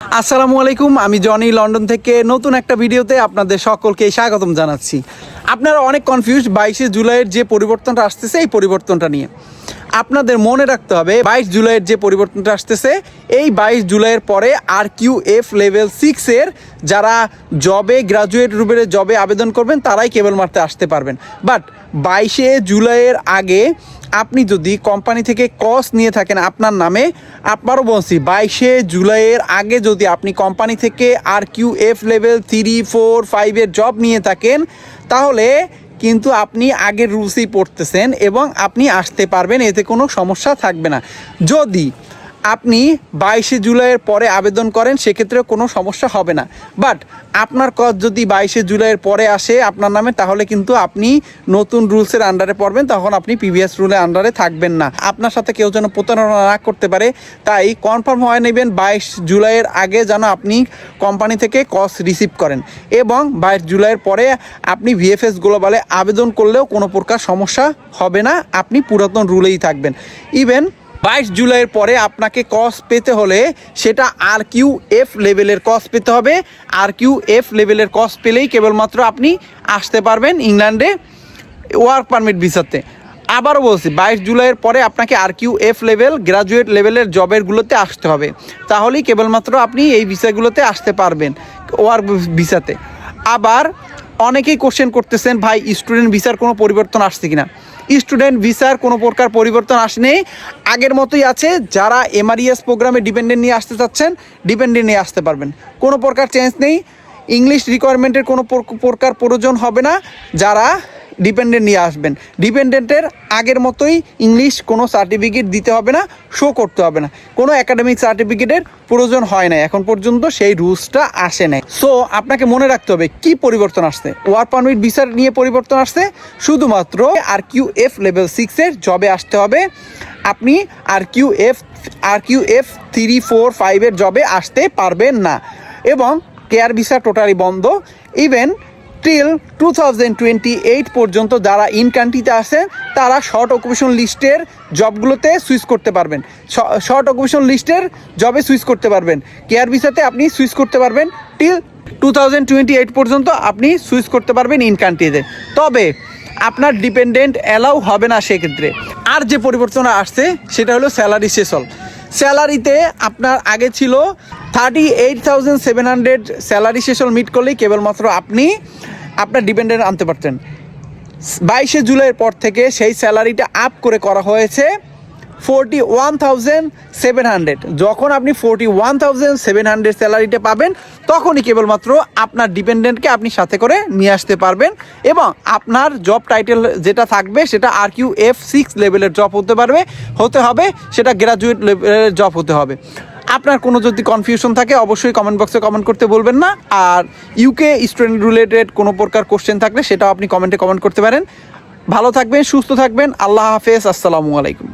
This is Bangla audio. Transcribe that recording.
আসসালামু আলাইকুম, আমি জনি লন্ডন থেকে নতুন একটা ভিডিওতে আপনাদের সকলকে স্বাগতম জানাচ্ছি। আপনারা অনেক কনফিউজ বাইশে জুলাইয়ের যে পরিবর্তনটা আসতেছে, এই পরিবর্তনটা নিয়ে। আপনাদের মনে রাখতে হবে, বাইশ জুলাইয়ের যে পরিবর্তনটা আসতেছে, এই বাইশ জুলাইয়ের পরে আর কিউ এফ লেভেল সিক্সের যারা জবে গ্রাজুয়েট রুবের জবে আবেদন করবেন, তারাই কেবল মারতে আসতে পারবেন। বাট বাইশে জুলাইয়ের আগে আপনি যদি কোম্পানি থেকে কস নিয়ে থাকেন আপনার নামে আপনারও বলছি, বাইশে জুলাইয়ের আগে যদি আপনি কোম্পানি থেকে R Q F level three four ফাইভের জব নিয়ে থাকেন, তাহলে কিন্তু আপনি আগের রুলসই পড়তেছেন এবং আপনি আসতে পারবেন, এতে কোনো সমস্যা থাকবে না। যদি আপনি বাইশে জুলাইয়ের পরে আবেদন করেন সেক্ষেত্রে কোনো সমস্যা হবে না। বাট আপনার কজ যদি বাইশে জুলাইয়ের পরে আসে আপনার নামে, তাহলে কিন্তু আপনি নতুন রুলসের আন্ডারে পড়বেন, তখন আপনি পিভিএস রুলের আন্ডারে থাকবেন না। আপনার সাথে কেউ যেন প্রতারণা না করতে পারে, তাই কনফার্ম হয়ে নেবেন বাইশ জুলাইয়ের আগে যেন আপনি কোম্পানি থেকে কস রিসিভ করেন। এবং বাইশ জুলাইয়ের পরে আপনি ভিএফএস গ্লোবালে আবেদন করলেও কোনো প্রকার সমস্যা হবে না, আপনি পুরাতন রুলেই থাকবেন। ইভেন বাইশ জুলাইয়ের পরে আপনাকে কস পেতে হলে সেটা আর কিউ এফ লেভেলের কস পেতে হবে। আর কিউ এফ লেভেলের কস পেলেই কেবলমাত্র আপনি আসতে পারবেন ইংল্যান্ডে ওয়ার্ক পারমিট ভিসাতে। আবারও বলছি, বাইশ জুলাইয়ের পরে আপনাকে R Q F level, graduate লেভেলের জবেরগুলোতে আসতে হবে। তাহলেই কেবলমাত্র আপনি এই ভিসাগুলোতে আসতে পারবেন ওয়ার্ক ভিসাতে। আবার অনেকেই কোশ্চেন করতেছেন, ভাই স্টুডেন্ট ভিসার কোনো পরিবর্তন আসছে কিনা? স্টুডেন্ট ভিসার কোনো প্রকার পরিবর্তন আসেনি। আগের মতোই আছে, যারা এমআরইএস প্রোগ্রামে ডিপেন্ডেন্ট নিয়ে আসতে চাচ্ছেন ডিপেন্ডেন্ট নিয়ে আসতে পারবেন। কোনো প্রকার চেঞ্জ নেই। ইংলিশ রিকোয়ারমেন্টের কোনো প্রকার প্রয়োজন হবে না। যারা ডিপেন্ডেন্ট নিয়ে আসবেন। ডিপেন্ডেন্টের আগের মতোই ইংলিশ কোনো সার্টিফিকেট দিতে হবে না শো করতে হবে না। কোনো একাডেমিক সার্টিফিকেটের প্রয়োজন হয় না এখন পর্যন্ত সেই রুলসটা আসে নাই। সো আপনাকে মনে রাখতে হবে, কি পরিবর্তন আসছে? ওয়ার পারমিট ভিসার নিয়ে পরিবর্তন আসছে, শুধুমাত্র আর কিউ এফ লেভেল সিক্সের জবে আসতে হবে। আপনি R Q F R Q F three four ফাইভের জবে আসতে পারবেন না। এবং কেয়ার ভিসা টোটালি বন্ধ। Even till two thousand twenty eight পর্যন্ত যারা ইন কান্ট্রিতে আসেন তারা শর্ট অকুপেশন লিস্টের জবগুলোতে সুইচ করতে পারবেন। শর্ট অকুপেশন লিস্টের জবে সুইচ করতে পারবেন। কেয়ার ভিসাতে আপনি সুইচ করতে পারবেন till two thousand twenty eight পর্যন্ত আপনি সুইচ করতে পারবেন ইন কান্ট্রিতে তবে আপনার ডিপেন্ডেন্ট অ্যালাউ হবে না সেক্ষেত্রে। আর যে পরিবর্তন আসছে, সেটা হলো স্যালারি সেসল স্যালারিতে আপনার আগে ছিল thirty eight thousand seven hundred salary সেসল meet করলেই কেবলমাত্র আপনি আপনার ডিপেন্ডেন্ট আনতে পারতেন। বাইশে জুলাইয়ের পর থেকে সেই স্যালারিটা আপ করে করা হয়েছে forty one thousand seven hundred. যখন আপনি forty one thousand seven hundred স্যালারিটা পাবেন, তখনই কেবলমাত্র আপনার ডিপেন্ডেন্টকে আপনি সাথে করে নিয়ে আসতে পারবেন এবং আপনার জব টাইটেল যেটা থাকবে সেটা আর কিউ এফ সিক্স লেভেলের জব হতে পারবে, হতে হবে, সেটা গ্র্যাজুয়েট লেভেলের জব হতে হবে। আপনার কোনো যদি কনফিউশন থাকে, অবশ্যই কমেন্ট বক্সে কমেন্ট করতে বলবেন না। আর ইউকে স্টুডেন্ট রিলেটেড কোনো প্রকার কোশ্চেন থাকলে সেটাও আপনি কমেন্টে কমেন্ট করতে পারেন। ভালো থাকবেন, সুস্থ থাকবেন, আল্লাহ হাফেজ, আসসালামু আলাইকুম।